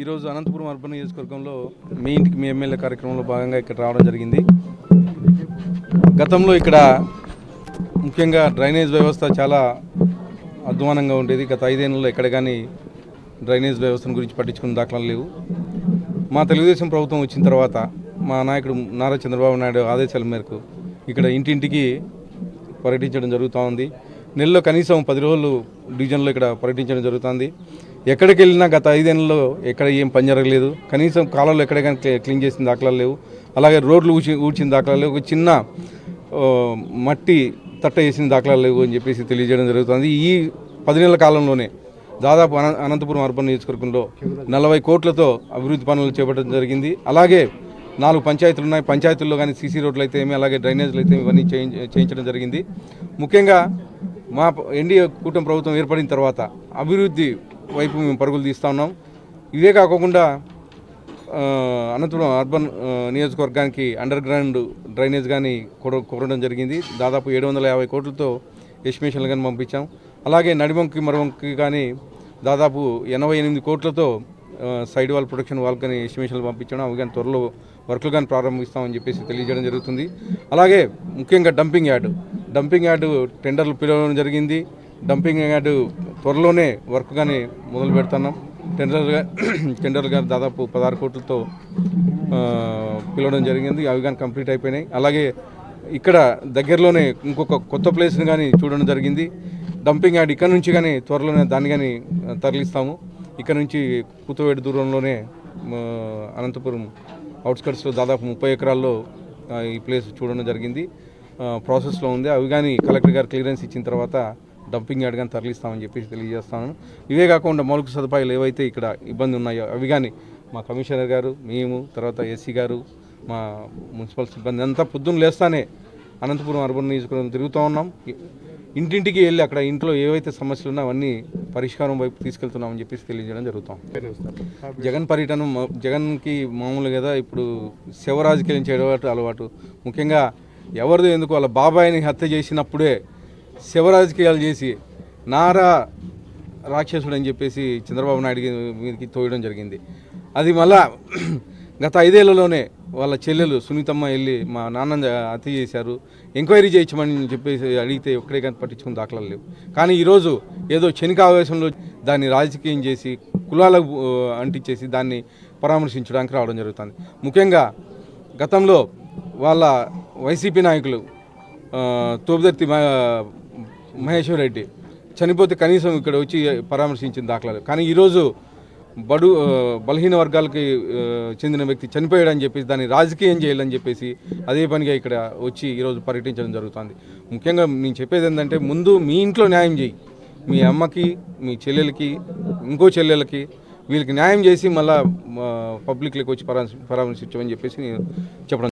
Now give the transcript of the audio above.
ఈరోజు అనంతపురం అర్బన్ నియోజకవర్గంలో మీ ఇంటికి మీ ఎమ్మెల్యే కార్యక్రమంలో భాగంగా ఇక్కడ రావడం జరిగింది. గతంలో ఇక్కడ ముఖ్యంగా డ్రైనేజ్ వ్యవస్థ చాలా అధ్వానంగా ఉండేది. గత ఐదేళ్ళలో ఎక్కడ కానీ డ్రైనేజ్ వ్యవస్థను గురించి పట్టించుకున్న దాఖలాలు లేవు. మా తెలుగుదేశం ప్రభుత్వం వచ్చిన తర్వాత మా నాయకుడు నారా చంద్రబాబు నాయుడు ఆదేశాల మేరకు ఇక్కడ ఇంటింటికి పర్యటించడం జరుగుతూ ఉంది. నెలలో కనీసం పది రోజులు డివిజన్లో ఇక్కడ పర్యటించడం జరుగుతుంది ఎక్కడికి వెళ్ళినా గత ఐదేళ్ళలో ఎక్కడ ఏం పని జరగలేదు. కనీసం కాలంలో ఎక్కడైనా క్లీన్ చేసిన దాఖలాలు లేవు. అలాగే రోడ్లు ఊచి ఊడ్చిన దాఖలాలు లేవు. ఒక చిన్న మట్టి తట్ట వేసిన దాఖలాలు లేవు అని చెప్పేసి తెలియజేయడం జరుగుతుంది. ఈ పది నెలల కాలంలోనే దాదాపు అన అనంతపురం అర్బన్ నియోజకవర్గంలో నలభై కోట్లతో అభివృద్ధి పనులు చేపట్టడం జరిగింది. అలాగే నాలుగు పంచాయతీలు ఉన్నాయి. పంచాయతీల్లో కానీ సీసీ రోడ్లు అయితే ఏమి అలాగే డ్రైనేజ్లు అయితే ఏమి ఇవన్నీ చేయించడం జరిగింది. ముఖ్యంగా మా ఎన్డీఏ కూటమి ప్రభుత్వం ఏర్పడిన తర్వాత అభివృద్ధి వైపు మేము పరుగులు తీస్తూ ఉన్నాం. ఇదే కాకుండా అనంతపురం అర్బన్ నియోజకవర్గానికి అండర్ గ్రౌండ్ డ్రైనేజ్ కానీ కొరడం జరిగింది. దాదాపు ఏడు వందల యాభై కోట్లతో ఎస్టిమేషన్లు కానీ పంపించాం. అలాగే నడిమంకి మరవంకి కానీ దాదాపు ఎనభై ఎనిమిది కోట్లతో సైడ్ వాల్ ప్రొటెక్షన్ వాల్ కానీ ఎస్టిమేషన్లు పంపించడం అవి కానీ త్వరలో వర్క్లు కానీ ప్రారంభిస్తామని చెప్పేసి తెలియజేయడం జరుగుతుంది. అలాగే ముఖ్యంగా డంపింగ్ యార్డు. డంపింగ్ యార్డు టెండర్లు పిలవడం జరిగింది. డంపింగ్ యార్డు త్వరలోనే వర్క్ కానీ మొదలు పెడుతున్నాం టెండర్గా టెండర్లు కానీ దాదాపు పదహారు కోట్లతో పిలవడం జరిగింది. అవి కానీ కంప్లీట్ అయిపోయినాయి. అలాగే ఇక్కడ దగ్గరలోనే ఇంకొక కొత్త ప్లేస్ని కానీ చూడడం జరిగింది. డంపింగ్ యార్డ్ ఇక్కడ నుంచి కానీ త్వరలోనే దాన్ని కానీ తరలిస్తాము. ఇక్కడ నుంచి కూతవేడు దూరంలోనే అనంతపురం అవుట్స్కట్స్లో దాదాపు ముప్పై ఎకరాల్లో ఈ ప్లేస్ చూడడం జరిగింది. ప్రాసెస్లో ఉంది. అవి కానీ కలెక్టర్ గారు క్లియరెన్స్ ఇచ్చిన తర్వాత డంపింగ్ యార్డ్ కానీ తరలిస్తామని చెప్పేసి తెలియజేస్తాను. ఇవే కాకుండా మౌలిక సదుపాయాలు ఏవైతే ఇక్కడ ఇబ్బంది ఉన్నాయో అవి కానీ మా కమిషనర్ గారు మేము తర్వాత ఎస్సీ గారు మా మున్సిపల్ సిబ్బంది అంతా పొద్దున్న లేస్తానే అనంతపురం అర్బన్ నియోజకవర్గం తిరుగుతూ ఉన్నాం. ఇంటింటికి వెళ్ళి అక్కడ ఇంట్లో ఏవైతే సమస్యలు ఉన్నాయో అవన్నీ పరిష్కారం వైపు తీసుకెళ్తున్నామని చెప్పేసి తెలియజేయడం జరుగుతాం. జగన్ పర్యటన జగన్కి మామూలు కదా ఇప్పుడు శివ రాజకీయం చేయడం అలవాటు. ముఖ్యంగా ఎవరిదో ఎందుకు వాళ్ళ బాబాయిని హత్య చేసినప్పుడే శివ రాజకీయాలు చేసి నారా రాక్షసుడు అని చెప్పేసి చంద్రబాబు నాయుడు మీదకి తోయడం జరిగింది. అది మళ్ళా గత ఐదేళ్ళలోనే వాళ్ళ చెల్లెలు సునీతమ్మ వెళ్ళి మా నాన్న అతి చేశారు. ఎంక్వైరీ చేయించమని చెప్పేసి అడిగితే ఒక్కడే కానీ పట్టించుకుని దాఖలాలు లేవు. కానీ ఈరోజు ఏదో క్షణిక ఆవేశంలో దాన్ని రాజకీయం చేసి కులాలకు అంటించేసి దాన్ని పరామర్శించడానికి రావడం జరుగుతుంది. ముఖ్యంగా గతంలో వాళ్ళ వైసీపీ నాయకులు తోపుదర్తి మహేశ్వర్ రెడ్డి చనిపోతే కనీసం ఇక్కడ వచ్చి పరామర్శించిన దాఖలాలు. కానీ ఈరోజు బడు బలహీన వర్గాలకి చెందిన వ్యక్తి చనిపోయాడని చెప్పేసి దాన్ని రాజకీయం చేయాలని చెప్పేసి అదే పనిగా ఇక్కడ వచ్చి ఈరోజు పర్యటించడం జరుగుతుంది. ముఖ్యంగా నేను చెప్పేది ఏంటంటే ముందు మీ ఇంట్లో న్యాయం చేయి. మీ అమ్మకి మీ చెల్లెలకి ఇంకో చెల్లెలకి వీళ్ళకి న్యాయం చేసి మళ్ళీ పబ్లిక్లోకి వచ్చి పరామర్శించమని చెప్పేసి నేను చెప్పడం